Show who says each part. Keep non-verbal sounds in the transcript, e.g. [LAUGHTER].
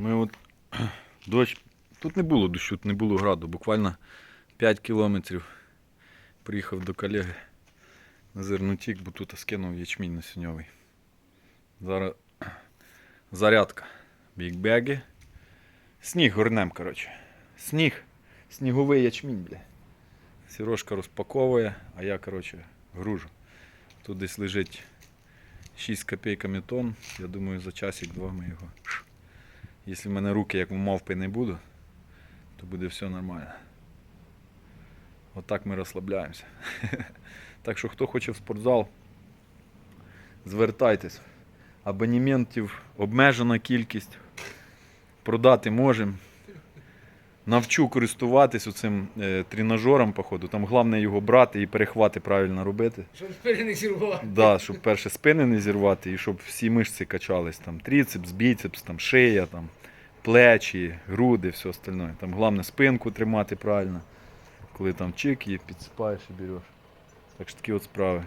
Speaker 1: Ми от [CLEARS THROAT] дощ. Тут не було дощу, тут не було граду, буквально 5 кілометрів. Приїхав до колеги на зернотік, бо тут скинув ячмінь насіньовий. Зараз [CLEARS THROAT] зарядка. Бікбеги. Сніг горнем, коротше. Сніг. Сніговий ячмінь, бля. Сірошка розпаковує, а я, коротше, гружу. Тут десь лежить 6 копійками тонн. Я думаю, за часик-два ми його. Якщо в мене руки як у мавпи не будуть, то буде все нормально. Отак ми розслабляємося. [LAUGHS] Так що хто хоче в спортзал, звертайтесь. Абонементів обмежена кількість. Продати можемо. Навчу користуватись оцим е, тренажером, походу. Там головне його брати і перехвати правильно робити.
Speaker 2: Щоб спини не зірвувати.
Speaker 1: Да, щоб перше спини не зірвати і щоб всі мишці качались. Там трицепс, біцепс, там шия, там, плечі, груди, все остальне. Там головне спинку тримати правильно. Коли там чик її підсипаєш і береш. Так що такі от справи.